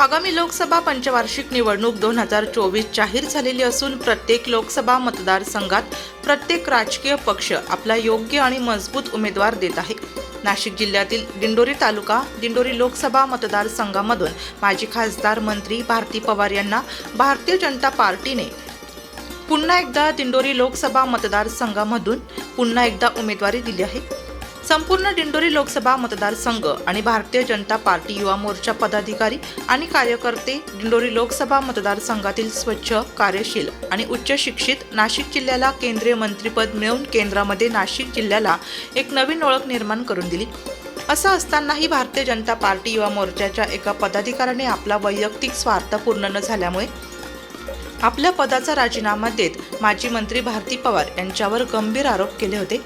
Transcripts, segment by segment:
आगामी लोकसभा पंचवार्षिक निवडणूक दोन हजार चोवीस जाहीर झालेली असून प्रत्येक लोकसभा मतदारसंघात प्रत्येक राजकीय पक्ष आपला योग्य आणि मजबूत उमेदवार देत आहे. नाशिक जिल्ह्यातील दिंडोरी तालुका दिंडोरी लोकसभा मतदारसंघामधून माजी खासदार मंत्री भारती पवार यांना भारतीय जनता पार्टीने पुन्हा एकदा दिंडोरी लोकसभा मतदारसंघामधून पुन्हा एकदा उमेदवारी दिली आहे. संपूर्ण दिंडोरी लोकसभा मतदारसंघ आणि भारतीय जनता पार्टी युवा मोर्चा पदाधिकारी आणि कार्यकर्ते दिंडोरी लोकसभा मतदारसंघातील स्वच्छ कार्यशील आणि उच्च शिक्षित नाशिक जिल्ह्याला केंद्रीय मंत्रीपद मिळवून केंद्रामध्ये नाशिक जिल्ह्याला एक नवीन ओळख निर्माण करून दिली. असं असतानाही भारतीय जनता पार्टी युवा मोर्चाच्या एका पदाधिकाऱ्याने आपला वैयक्तिक स्वार्थ पूर्ण न झाल्यामुळे आपल्या पदाचा राजीनामा देत माजी मंत्री भारती पवार यांच्यावर गंभीर आरोप केले होते.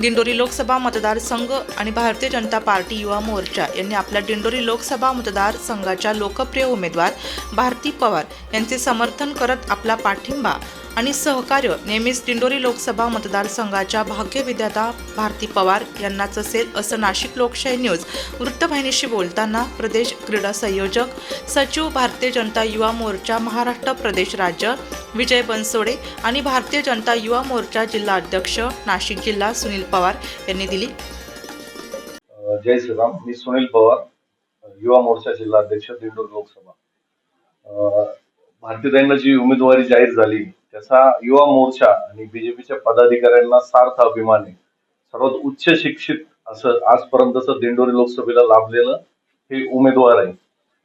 दिंडोरी लोकसभा मतदारसंघ आणि भारतीय जनता पार्टी युवा मोर्चा यांनी आपल्या दिंडोरी लोकसभा मतदारसंघाच्या लोकप्रिय उमेदवार भारती पवार यांचे समर्थन करत आपला पाठिंबा आणि सहकार्य नेहमीच दिंडोरी लोकसभा मतदारसंघाच्या भाग्यविद्याता भारती पवार यांनाच असेल असं नाशिक लोकशाही न्यूज. वृत्तवाहिनीशी बोलताना प्रदेश क्रीडा संयोजक सचिव भारतीय जनता युवा मोर्चा महाराष्ट्र प्रदेश राज्य विजय बनसोडे आणि भारतीय जनता युवा मोर्चा जिल्हा अध्यक्ष नाशिक जिल्हा सुनील पवार यांनी दिली. जय श्रीराम. मी सुनील पवार युवा मोर्चा जिल्हा अध्यक्ष दिंडोर लोकसभा. भारतीय भारतीताईंना जी उमेदवारी जाहीर झाली. त्याचा युवा मोर्चा आणि बीजेपीच्या पदाधिकाऱ्यांना सार्थ अभिमान आहे सर्वात उच्च शिक्षित असं आजपर्यंतचं दिंडोरी लोकसभेला लाभलेलं हे उमेदवार आहे.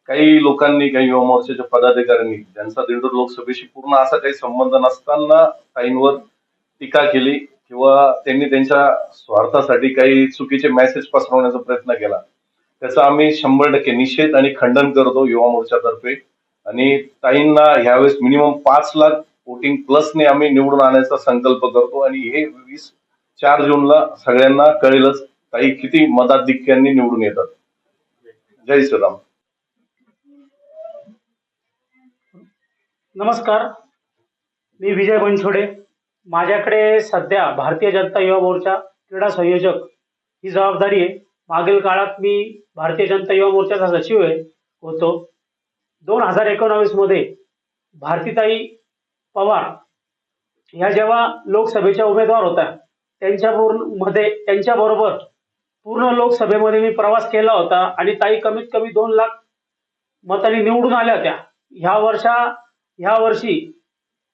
काही लोकांनी काही युवा मोर्चाच्या पदाधिकाऱ्यांनी ज्यांचा दिंडोरी लोकसभेशी पूर्ण असा काही संबंध नसताना ताईंवर टीका केली किंवा त्यांनी त्यांच्या स्वार्थासाठी काही चुकीचे मेसेज पसरवण्याचा प्रयत्न केला. त्याचा आम्ही शंभर टक्के निषेध आणि खंडन करतो युवा मोर्चातर्फे. आणि ताईंना ह्यावेळेस मिनिमम पाच लाख वोटिंग प्लसने आम्ही निवडून आणण्याचा संकल्प करतो. आणि हे वीस चार जूनला सगळ्यांना कळेलच काही किती मताधिक्यांनी निवडून येतात. जय श्रीराम. नमस्कार. मी विजय बनसोडे माझ्याकडे सध्या भारतीय जनता युवा मोर्चा क्रीडा संयोजक ही जबाबदारी आहे. मागील काळात मी भारतीय जनता युवा मोर्चाचा सचिव आहे होतो. दोन हजार एकोणावीसमध्ये भारतीताई पवार ह्या जेव्हा लोकसभेच्या उमेदवार होत्या त्यांच्या मध्ये त्यांच्याबरोबर पूर्ण लोकसभेमध्ये मी प्रवास केला होता आणि ताई कमीत कमी दोन लाख मतांनी निवडून आल्या होत्या. ह्या वर्षा ह्या वर्षी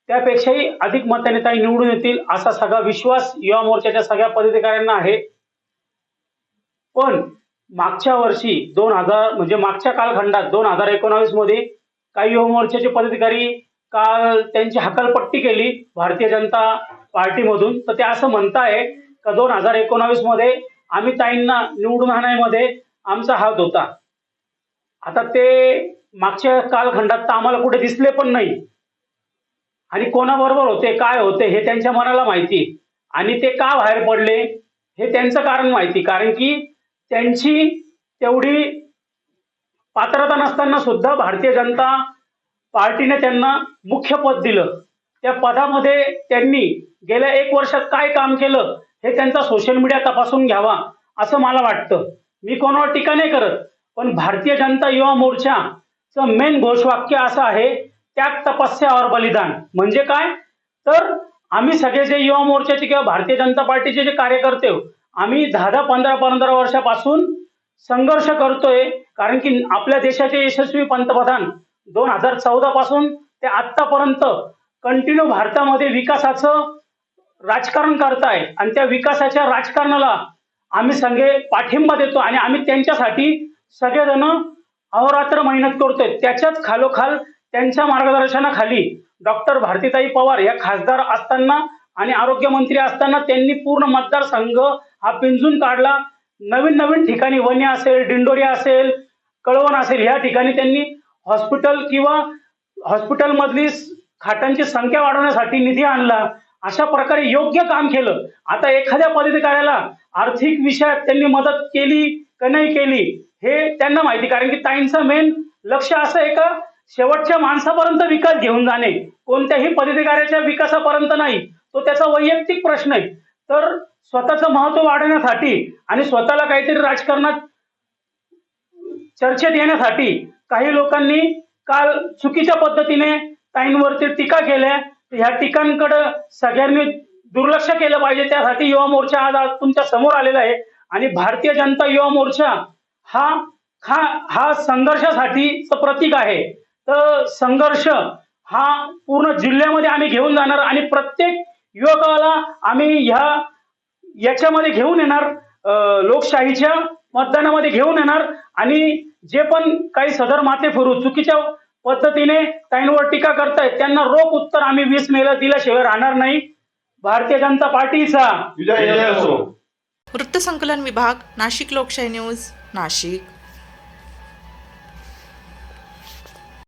त्यापेक्षाही अधिक मतांनी ताई निवडून येतील असा सगळा विश्वास युवा मोर्चाच्या सगळ्या पदाधिकाऱ्यांना आहे. पण मागच्या वर्षी दोन हजार म्हणजे मागच्या कालखंडात दोन हजार एकोणावीसमध्ये काही युवा मोर्चाचे पदाधिकारी काल त्यांची हकालपट्टी केली भारतीय जनता पार्टीमधून. तर ते असं म्हणताय का दोन हजार एकोणावीसमध्ये आम्ही ताईंना निवडून आणण्यामध्ये आमचा हात होता. आता ते मागच्या कालखंडात तर आम्हाला कुठे दिसले पण नाही. आणि कोणाबरोबर होते काय होते हे त्यांच्या मनाला माहिती. आणि ते का बाहेर पडले हे त्यांचं कारण माहिती. कारण की त्यांची तेवढी पात्रता नसताना सुद्धा भारतीय जनता पार्टीने त्यांना मुख्य पद दिलं. त्या पदामध्ये त्यांनी गेल्या एक वर्षात काय काम केलं हे त्यांचा सोशल मीडिया तपासून घ्यावा असं मला वाटतं. मी कोणावर टीका नाही करत पण भारतीय जनता युवा मोर्चाचं मेन घोषवाक्य असं आहे त्याग तपस्यावर बलिदान. म्हणजे काय? तर आम्ही सगळे जे युवा मोर्चाचे किंवा भारतीय जनता पार्टीचे जे कार्यकर्ते आम्ही दहा दहा पंधरा पंधरा वर्षापासून संघर्ष करतोय कारण की आपल्या देशाचे यशस्वी पंतप्रधान दोन हजार चौदा पासून ते आतापर्यंत कंटिन्यू भारतामध्ये विकासाचं राजकारण करताय. आणि त्या विकासाच्या राजकारणाला आम्ही सगळे पाठिंबा देतो आणि आम्ही त्यांच्यासाठी सगळेजण अहोरात्र मेहनत करतोय. त्याच्याच खालोखाल त्यांच्या मार्गदर्शनाखाली डॉक्टर भारतीताई पवार या खासदार असताना आणि आरोग्यमंत्री असताना त्यांनी पूर्ण मतदारसंघ हा पिंजून काढला. नवीन नवीन ठिकाणी वने असेल डिंडोरी असेल कळवण असेल या ठिकाणी त्यांनी हॉस्पिटल किंवा हॉस्पिटल मधली खाटांची संख्या वाढवण्यासाठी निधी आणला. अशा प्रकारे योग्य काम केलं. आता एखाद्या पदाधिकाऱ्याला आर्थिक विषयात त्यांनी मदत केली का नाही केली हे त्यांना माहिती. कारण की ताईंचं मेन लक्ष असं आहे का शेवटच्या माणसापर्यंत विकास घेऊन जाणे. कोणत्याही पदाधिकाऱ्याच्या विकासापर्यंत नाही. तो त्याचा वैयक्तिक प्रश्न आहे. तर स्वतःचं महत्त्व वाढवण्यासाठी आणि स्वतःला काहीतरी राजकारणात चर्चेत येण्यासाठी काही लोकांनी काल चुकीच्या पद्धतीने ताईंवरती टीका केल्या ह्या टीकांकडे सगळ्यांनी दुर्लक्ष केलं पाहिजे. त्यासाठी युवा मोर्चा आज आज तुमच्यासमोर आलेला आहे. आणि भारतीय जनता युवा मोर्चा हा हा हा संघर्षासाठीच प्रतीक आहे. तर संघर्ष हा पूर्ण जिल्ह्यामध्ये आम्ही घेऊन जाणार आणि प्रत्येक युवकाला आम्ही ह्या याच्यामध्ये घेऊन येणार. लोकशाहीच्या मतदानामध्ये घेऊन येणार. आणि जे पण काही सदर माते फिरू चुकीच्या पद्धतीने ताईंवर टीका करतायत त्यांना रोख उत्तर आम्ही वीस मेला दिल्याशिवाय राहणार नाही. भारतीय जनता पार्टीचा वृत्तसंकलन विभाग नाशिक लोकशाही न्यूज नाशिक.